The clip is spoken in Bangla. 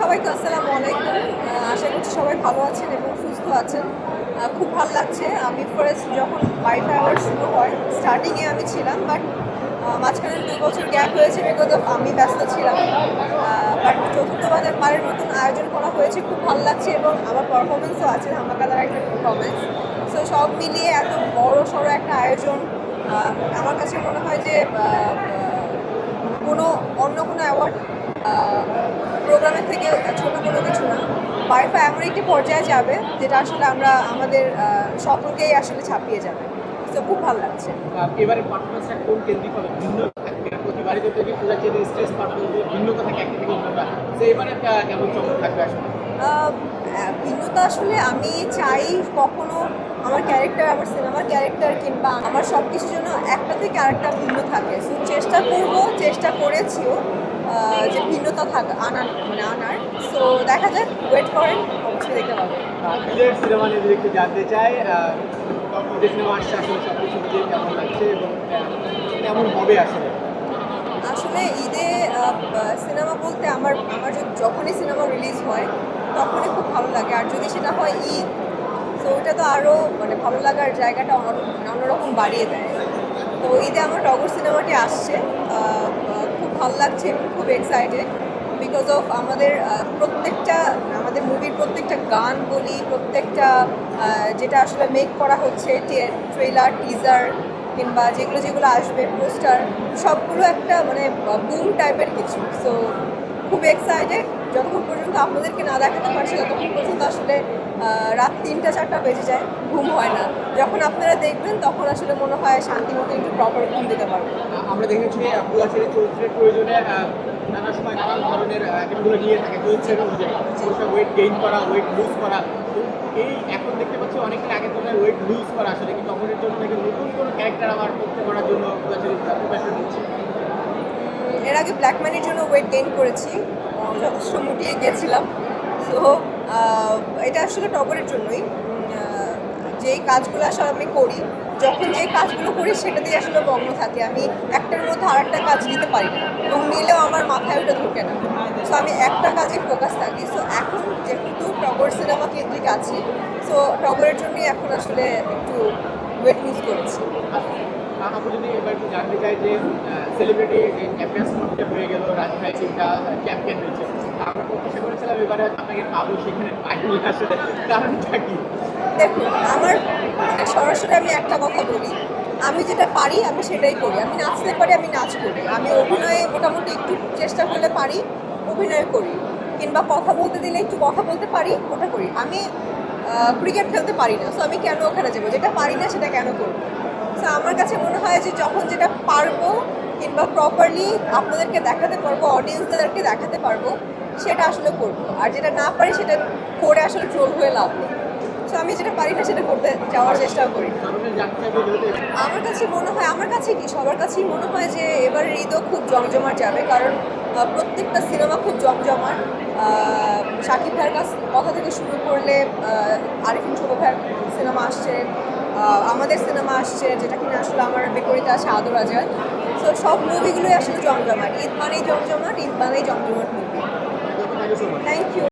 সবাইকে আসসালামু আলাইকুম। আশা করছি সবাই ভালো আছেন এবং সুস্থ আছেন। খুব ভালো লাগছে। আমি ফার্স্ট যখন ওয়াইফাই আওয়ার শুরু হয় স্টার্টিংয়ে আমি ছিলাম বাট মাঝখানে দুই বছর গ্যাপ হয়েছে বিগত আমি ব্যস্ত ছিলাম। বাট চতুর্থবারের পারের নতুন আয়োজন করা হয়েছে, খুব ভালো লাগছে এবং আমার পারফরমেন্সও আছে, ধামাকাদার একটা পারফরমেন্স সো সব মিলিয়ে এত বড় সড়ো একটা আয়োজন আমার কাছে মনে হয় যে কোনো অন্য কোনো ছোট কোনো কিছু না। ওয়াইফাই এমন একটি পর্যায়ে যাবে যেটা আসলে আমরা আমাদের সকলকেই আসলে ছাপিয়ে যাবে। তো খুব ভালো লাগছে। এবারে পারফরমেন্সটা কোন কেন্দ্রিক হবে? ভিন্ন থাকবে প্রতিবারই তো যদি পূজা চেয়ে স্ট্রেস পারফরমেন্স ভিন্নতা থাকে একটা থেকে অন্যটা তো এবারে কেমন চমক থাকবে আসলে? ভিন্নতা আমি চাই কখনো আমার ক্যারেক্টার আমার সিনেমার ক্যারেক্টার কিংবা আমার সব কিছুর জন্য একটা থেকে আরেকটা ভিন্ন থাকে। সো চেষ্টা করব চেষ্টা করেছিও। যে ভিন্নতা থাকা আনার মানে আনার। সো দেখা যাক ওয়েট করেন অবশ্যই দেখতে পাবেন। ঈদের সিনেমা নিয়ে একটু জানতে চাই ঈদের সিনেমা আসছে আসলে সব কিছু মিলিয়ে কেমন লাগছে এবং কেমন হবে আসলে? আসলে ঈদে সিনেমা বলতে আমার আমার য- যখনই সিনেমা রিলিজ হয় তখনই খুব ভালো লাগে। আর যদি সেটা হয় ঈদ তো ওইটা তো আরও মানে ভালো লাগার জায়গাটা অন্য- মানে অন্যরকম বাড়িয়ে দেয়। তো ঈদে আমার টগর সিনেমাটি আসছে ভালো লাগছে খুব এক্সাইটেড বিকজ অফ আমাদের প্রত্যেকটা, আমাদের মুভির প্রত্যেকটা গান বলি, প্রত্যেকটা যেটা আসলে মেক করা হচ্ছে ট্রেলার টিজার কিংবা যেগুলো যেগুলো আসবে পোস্টার সবগুলো একটা মানে বুম টাইপের কিছু। সো খুব এক্সাইটেড যতক্ষণ পর্যন্ত আপনাদেরকে না দেখাতে পারছি ততক্ষণ পর্যন্ত আসলে রাত তিনটা চারটা বেজে যায় ঘুম হয় না। যখন আপনারা দেখবেন তখন আসলে মনে হয় শান্তি মতো একটু প্রপার ঘুম দিতে পারব আমরা দেখেছি চেয়ে চরিত্রের প্রয়োজনে নানা সময় নানান ধরনের আইটেমগুলো নিয়ে থাকে চরিত্রের অনুযায়ী ওয়েট গেইন করা ওয়েট লুজ করা। এই এখন দেখতে পাচ্ছি অনেকদিন আগে তোমার ওয়েট লুজ করা আসলে কিন্তু অপরের জন্য নাকি নতুন কোনো ক্যারেক্টার আমার করতে করার জন্য চরিত্র প্রিপারেশন নিচ্ছে এর আগে ব্ল্যাক ম্যানের জন্য ওয়েট গেইন করেছি। যথেষ্ট মুটিয়ে গেছিলাম। সো এটা আসলে টগরের জন্যই। যেই কাজগুলো আসলে আমি করি, যখন যে কাজগুলো করি, সেটা দিয়ে আসলে মগ্ন থাকি। আমি একটার মধ্যে আর একটা কাজ নিতে পারি না এবং নিলেও আমার মাথায় ওটা ঢোকে না। সো আমি একটা কাজে ফোকাস থাকি। সো এখন যেহেতু টগর সিনেমা কেন্দ্রিক আছি সো টগরের জন্যই এখন আসলে একটু ওয়েট লুজ করেছি। আমরা যদি এবার জানতে চাই যে সেলিব্রিটি অ্যাপিয়ার্স করতে হয়ে গেল রাজভাই চিন্তা চ্যাম্পিয়ন হয়েছে। আমরা প্রত্যাশা করেছিলাম এবারে আপনাকে পাবো সেখানে পাইনি আসলে। কারণটা কি? দেখুন, আমার সরাসরি আমি একটা কথা বলি। আমি যেটা পারি, আমি সেটাই করি। আমি নাচতে পারি, আমি নাচ করি। আমি অভিনয়ে মোটামুটি একটু চেষ্টা করলে পারি, অভিনয় করি। কিংবা কথা বলতে দিলে একটু কথা বলতে পারি, ওটা করি। আমি ক্রিকেট খেলতে পারি না। সো আমি কেন ওখানে যাব? যেটা পারি না, সেটা কেন করব? আমার কাছে মনে হয় যে যখন যেটা পারব কিংবা প্রপারলি আপনাদেরকে দেখাতে পারব অডিয়েন্সদেরকে দেখাতে পারব, সেটা আসলে করব। আর যেটা না পারি, সেটা করে আসলে ট্রোল হয়ে লাভ নেই। সো আমি যেটা পারি না, সেটা করতে যাওয়ার চেষ্টা করি। আমার কাছে মনে হয়, আমার কাছে কি? সবার কাছেই মনে হয় যে এবার ঈদও খুব জমজমাট যাবে, কারণ প্রত্যেকটা সিনেমা খুব জমজমাট। শাকিব ভাইয়ের কাছ কথা থেকে শুরু করলে আরিফিন শুভ ভাইয়ের সিনেমা আসছে। আমাদের সিনেমা আসছে যেটা কিনা আসলে আমার বিপরীতে আছে আদর আজাদ সো সব মুভিগুলোই আসলে জমজমাট ঈদ মানেই জমজমাট ঈদ মানেই জমজমাট movie thank you thank you